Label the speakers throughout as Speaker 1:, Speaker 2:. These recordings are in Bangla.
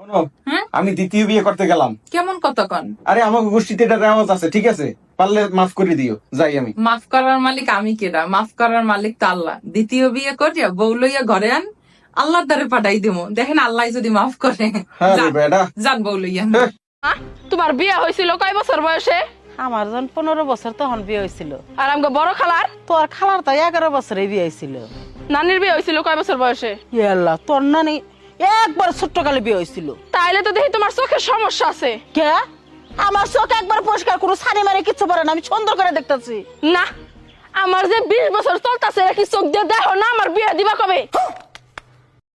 Speaker 1: হ্যাঁ?
Speaker 2: আমি দ্বিতীয় বিয়ে করতে গেলাম।
Speaker 1: কেমন কতক্ষণ?
Speaker 2: আরে আমার গোষ্ঠীতে এটা রেওয়াজ আছে ঠিক আছে? পারলে মাফ করে দিও যাই আমি।
Speaker 1: মাফ করার মালিক আমি কেডা? মাফ করার মালিক তো আল্লাহ। দ্বিতীয় বিয়ে করিয়া বউ লইয়া ঘরে আন আল্লাহর দ্বারে পাঠাই দিমু। দেখেন আল্লাহ যদি মাফ করে
Speaker 2: হ্যাঁ
Speaker 1: যান, বউ লইয়া।
Speaker 2: হ্যাঁ।
Speaker 3: তোমার বিয়ে হয়েছিল কয় বছর বয়সে?
Speaker 4: আমার যখন পনেরো বছর তখন বিয়ে হয়েছিল
Speaker 3: আর আমাকে বড় খালার?
Speaker 4: তোর খালার তো এগারো বছরে বিয়ে হয়েছিল
Speaker 3: নানির বিয়ে হয়েছিল কয় বছর বয়সে?
Speaker 4: ইয়ে আল্লাহ তোর নানি একবার ছোট্ট কালে বিয়ে হয়েছিল।
Speaker 3: তাইলে তো দেখি তোমার চোখের সমস্যা আছে।
Speaker 4: কে? আমার চোখ একবার পরিষ্কার করো সানি মারে কিচ্ছু পারে না আমি সুন্দর করে দেখতেছি।
Speaker 3: না আমার যে বিশ বছর চলতেছে কি চোখ দিয়ে দেখো না আমার বিয়ে দিবা কবে?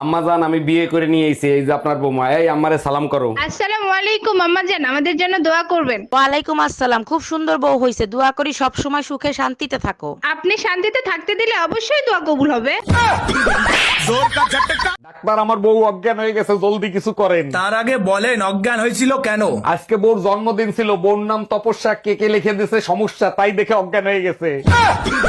Speaker 5: আম্মা জান আমি বিয়ে করে নিয়ে এসেছি এই যে আপনার বৌমা এই আমারে সালাম করো।
Speaker 6: আসসালামু আলাইকুম আম্মা জান আমাদের জন্য দোয়া করবেন।
Speaker 7: ওয়ালাইকুম আসসালাম খুব সুন্দর বউ হয়েছে দোয়া করি সব সময় সুখে শান্তিতে থাকো।
Speaker 6: আপনি শান্তিতে থাকতে দিলে অবশ্যই দোয়া কবুল হবে।
Speaker 5: ডাক্তার আমার বউ অজ্ঞান হয়ে গেছে জলদি কিছু করেন।
Speaker 8: তার আগে বলেন অজ্ঞান হয়েছিল কেন?
Speaker 5: আজকে বউর জন্মদিন ছিল বউর নাম তপস্যা কে কে লিখে দিছে সমস্যা তাই দেখে অজ্ঞান হয়ে গেছে।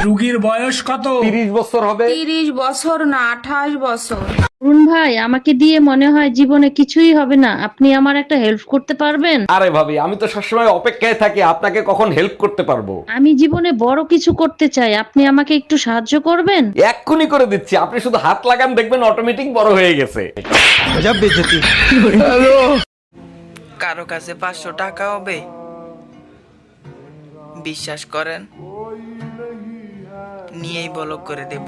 Speaker 8: রুগীর বয়স কত?
Speaker 5: তিরিশ বছর হবে।
Speaker 9: তিরিশ বছর না আঠাশ বছর। অরুণ ভাই আমাকে দিয়ে মনে হয় জীবনে কিছুই হবে না। আপনি আমার একটা হেল্প করতে পারবেন?
Speaker 5: আরে ভাবি আমি তো সবসময় অপেক্ষায় থাকি আপনাকে কখন হেল্প করতে পারব?
Speaker 9: আমি জীবনে বড় কিছু করতে চাই আপনি আমাকে একটু সাহায্য করবেন?
Speaker 5: এক্ষুনি করে দিচ্ছি আপনি শুধু হাত লাগান দেখবেন অটোমেটিক বড় হয়ে গেছে।
Speaker 10: কারও কাছে পাঁচশো টাকা হবে? বিশ্বাস করেন? নিয়েই বলক করে দেব।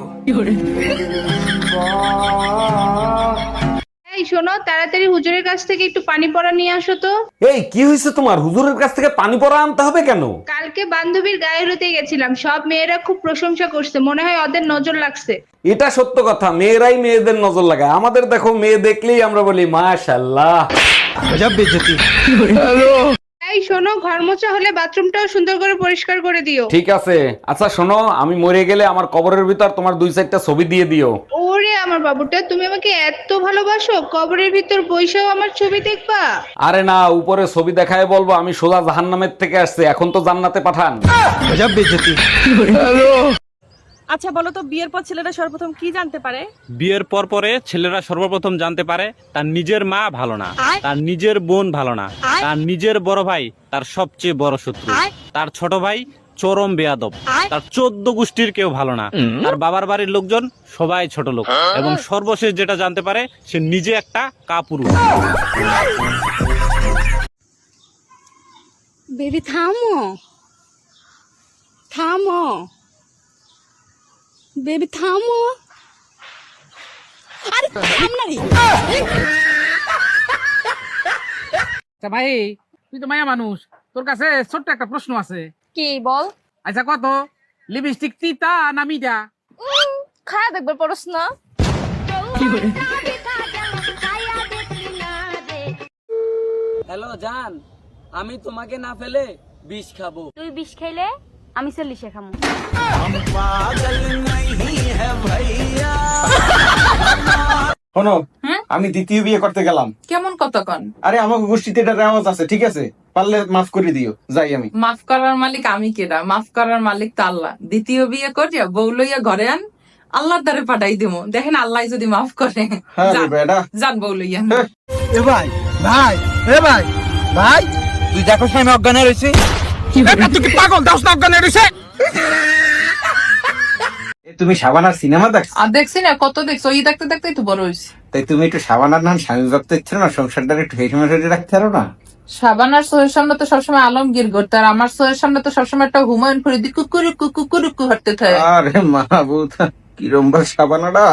Speaker 6: এই শোনো তাড়াতাড়ি হুজুরের কাছ থেকে একটু পানি পড়া নিয়ে আসো তো।
Speaker 5: এই কি হয়েছে তোমার? হুজুরের কাছ থেকে পানি পড়া আনতে হবে কেন?
Speaker 6: কালকে বান্ধবীর গায়ে হতে গেছিলাম। সব মেয়েরা খুব প্রশংসা করছে। মনে হয় ওদের নজর লাগছে।
Speaker 5: এটা সত্য কথা। মেয়েরাই মেয়েদের নজর লাগায়। আমাদের দেখো মেয়ে দেখলেই আমরা বলি মাশাল্লাহ
Speaker 6: এই শোনো ঘর মোছা হলে বাথরুমটাও সুন্দর করে পরিষ্কার করে দিও।
Speaker 5: ঠিক আছে। আচ্ছা শোনো আমি মরে গেলে আমার কবরের ভিতর তোমার দুই চারটা ছবি দিয়ে দিও।
Speaker 6: ওরে আমার বাবুটা তুমি আমাকে এত ভালোবাসো কবরের ভিতর বইসাও আমার ছবি দেখবা?
Speaker 5: আরে না উপরে ছবি দেখায় বলব আমি সোজা জাহান্নামের থেকে আসছে এখন তো জান্নাতে পাঠান।
Speaker 3: আচ্ছা বলো তো বিয়ের পর ছেলেরা সর্বপ্রথম কি জানতে পারে?
Speaker 11: বিয়ের পর পরে ছেলেরা সর্বপ্রথম জানতে পারে তার নিজের মা ভালো না তার নিজের বোন ভালো না তার নিজের বড় ভাই তার সবচেয়ে বড় শত্রু তার ছোট ভাই চরম বেয়াদব তার চোদ্দ গোষ্ঠীর কেউ ভালো না তার বাবার বাড়ির লোকজন সবাই ছোট লোক এবং সর্বশেষ যেটা জানতে পারে সে নিজে একটা কাপুরুষ।
Speaker 9: বেবি থামো। থামো। বেবি থামো। আরে থাম না রে।
Speaker 4: আচ্ছা ভাই তুই তো মায়া মানুষ। তোর কাছে ছোট্ট একটা প্রশ্ন আছে।
Speaker 3: কি বল?
Speaker 4: আচ্ছা কত? লিপস্টিক তিতা না মিঠা?
Speaker 3: খায়া দেখবে প্রশ্ন
Speaker 10: হ্যালো জান আমি তোমাকে না ফেলে বিষ খাব।
Speaker 9: তুই বিষ খাইলে? আমি চল্লিশে খামো।
Speaker 2: শোনো
Speaker 1: হ্যাঁ?
Speaker 2: আমি দ্বিতীয় বিয়ে করতে গেলাম।
Speaker 1: কেমন কতক্ষণ?
Speaker 2: আরে আমার গোষ্ঠীতে এটা রেওয়াজ আছে ঠিক আছে? পারলে মাফ করে দিও যাই আমি।
Speaker 1: মাফ করার মালিক আমি কেডা? মাফ করার মালিক তো আল্লাহ। দ্বিতীয় বিয়ে করিয়া বউ লইয়া ঘরে আন আল্লাহর দ্বারে পাঠাই দিমু। দেখেন আল্লাহ যদি মাফ করে
Speaker 2: হ্যাঁ রে
Speaker 1: যান,
Speaker 2: বেটা।
Speaker 1: বউ লইয়া।
Speaker 8: এ ভাই ভাই এ ভাই ভাই তুই দেখো আমি অজ্ঞান রয়েছে? তুই কি পাগল? দাস না অজ্ঞান রয়েছে
Speaker 2: তুমি সাবানার সিনেমা দেখছ?
Speaker 1: আর দেখছি না কত দেখছ? ওই দেখতে দেখতেই তো বড় হয়েছে।
Speaker 2: তাই তুমি একটু সাবানার নাম স্বামী ভাবতে ইচ্ছে না? সংসারটা একটু হেসে মেসে রাখতে পারো না?
Speaker 1: সাবানার সোহের সামনে তো সবসময় আলমগীর ঘটতে আর আমার সোহের সামনে তো সবসময় একটা হুমায়ুন ফরিদি কুকুরু কুকুরু হাঁটতে থাকে।
Speaker 2: আরে মা বৌথা কিরম সাবানাটা